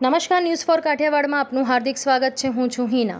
નમસ્કાર news for કાઠિયાવાડમાં આપનું હાર્દિક સ્વાગત છે. હું છું હિના.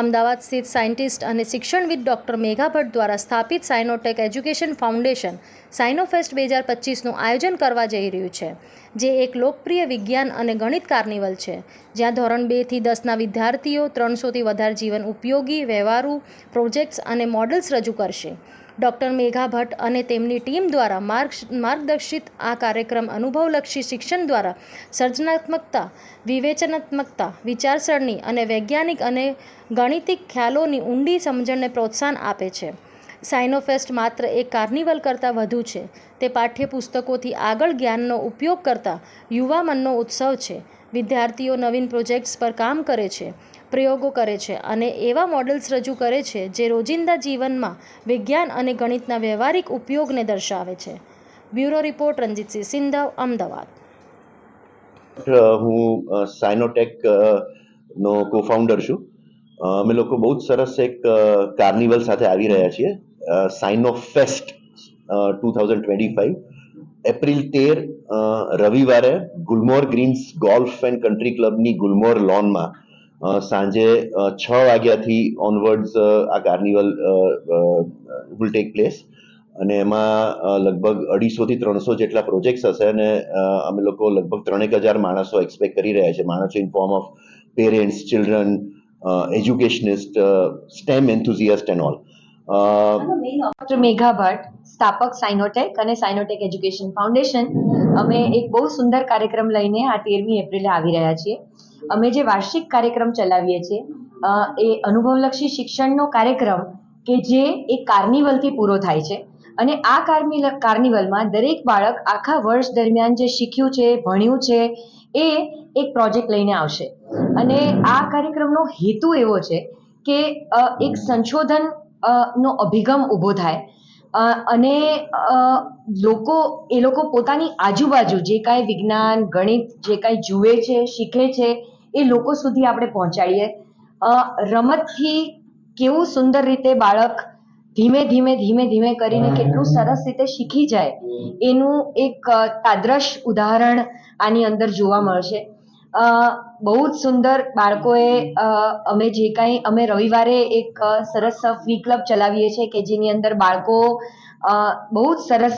અમદાવાદ સ્થિત સાયન્ટિસ્ટ અને શિક્ષણવિદ ડૉક્ટર મેઘા ભટ્ટ દ્વારા સ્થાપિત સાયનોટેક એજ્યુકેશન ફાઉન્ડેશન સાયનોફેસ્ટ બે હજાર પચીસનું આયોજન કરવા જઈ રહ્યું છે, જે એક લોકપ્રિય વિજ્ઞાન અને ગણિત કાર્નિવલ છે. જ્યાં ધોરણ બેથી દસના વિદ્યાર્થીઓ ત્રણસોથી વધારે જીવન ઉપયોગી, વ્યવહારુ પ્રોજેક્ટ્સ અને મોડલ્સ રજૂ કરશે. ડૉક્ટર મેઘા ભટ્ટ અને તેમની ટીમ દ્વારા માર્ગ માર્ગદર્શિત આ કાર્યક્રમ અનુભવલક્ષી શિક્ષણ દ્વારા સર્જનાત્મકતા, વિવેચનાત્મકતા, વિચારસરણી અને વૈજ્ઞાનિક અને ગણિતિક ખ્યાલોની ઊંડી સમજણને પ્રોત્સાહન આપે છે. સાઇનોફેસ્ટ માત્ર એક કાર્નિવલ કરતાં વધુ છે. તે પાઠ્યપુસ્તકોથી આગળ જ્ઞાનનો ઉપયોગ કરતા યુવા મનનો ઉત્સવ છે. વિદ્યાર્થીઓ નવીન પ્રોજેક્ટ્સ પર કામ કરે છે, પ્રયોગો કરે છે અને એવા મોડલ્સ રજૂ કરે છે જે રોજિંદા જીવનમાં વિજ્ઞાન અને ગણિતના વ્યવહારિક ઉપયોગને દર્શાવે છે. Bureau report Ranjitsinh Sindhav, Ahmedabad. હું સાયનોટેક નો કોફાઉન્ડર છું. અમે લોકો બહુ જ સરસ એક કાર્નિવલ સાથે આવી રહ્યા છીએ. સાઇનો fest two thousand twenty five April તેર રવિવારે Gulmohar greens golf and country ક્લબની Gulmohar લોનમાં સાંજે છ વાગ્યાથી ઓનવર્ડ્સ આ કાર્નિવલ વિલ ટેક પ્લેસ અને એમાં લગભગ અઢીસોથી ત્રણસો જેટલા પ્રોજેક્ટ્સ હશે અને અમે લોકો લગભગ ત્રણેક હજાર માણસો એક્સપેક્ટ કરી રહ્યા છે. માણસો in form of parents children educationist stem enthusiast and all doctor Megha Bhatt સ્થાપક સાઇનોટેક અને સાઇનોટેક એજ્યુકેશન ફાઉન્ડેશન અમે એક બહુ સુંદર કાર્યક્રમ લઈને આ તેરમી એપ્રિલે આવી રહ્યા છીએ. અમે જે વાર્ષિક કાર્યક્રમ ચલાવીએ છીએ એ અનુભવલક્ષી શિક્ષણનો કાર્યક્રમ કે જે એક કાર્નિવલથી પૂરો થાય છે. અને આ કાર્નિવલ કાર્નિવલમાં દરેક બાળક આખા વર્ષ દરમિયાન જે શીખ્યું છે, ભણ્યું છે, એ એક પ્રોજેક્ટ લઈને આવશે. અને આ કાર્યક્રમનો હેતુ એવો છે કે એક સંશોધન નો અભિગમ ઊભો થાય. અને લોકો એ લોકો પોતાની આજુબાજુ જે કાંઈ વિજ્ઞાન ગણિત જે કાંઈ જુએ છે શીખે છે એ લોકો સુધી આપણે પહોંચાડીએ. રમતથી કેવું સુંદર રીતે બાળક ધીમે ધીમે ધીમે ધીમે કરીને કેટલું સરસ રીતે શીખી જાય એનું એક તાદ્રશ ઉદાહરણ આની અંદર જોવા મળશે. બહુ જ સુંદર બાળકોએ અમે જે કાંઈ, અમે રવિવારે એક સરસ ક્લબ ચલાવીએ છીએ કે જેની અંદર બાળકો બહુ જ સરસ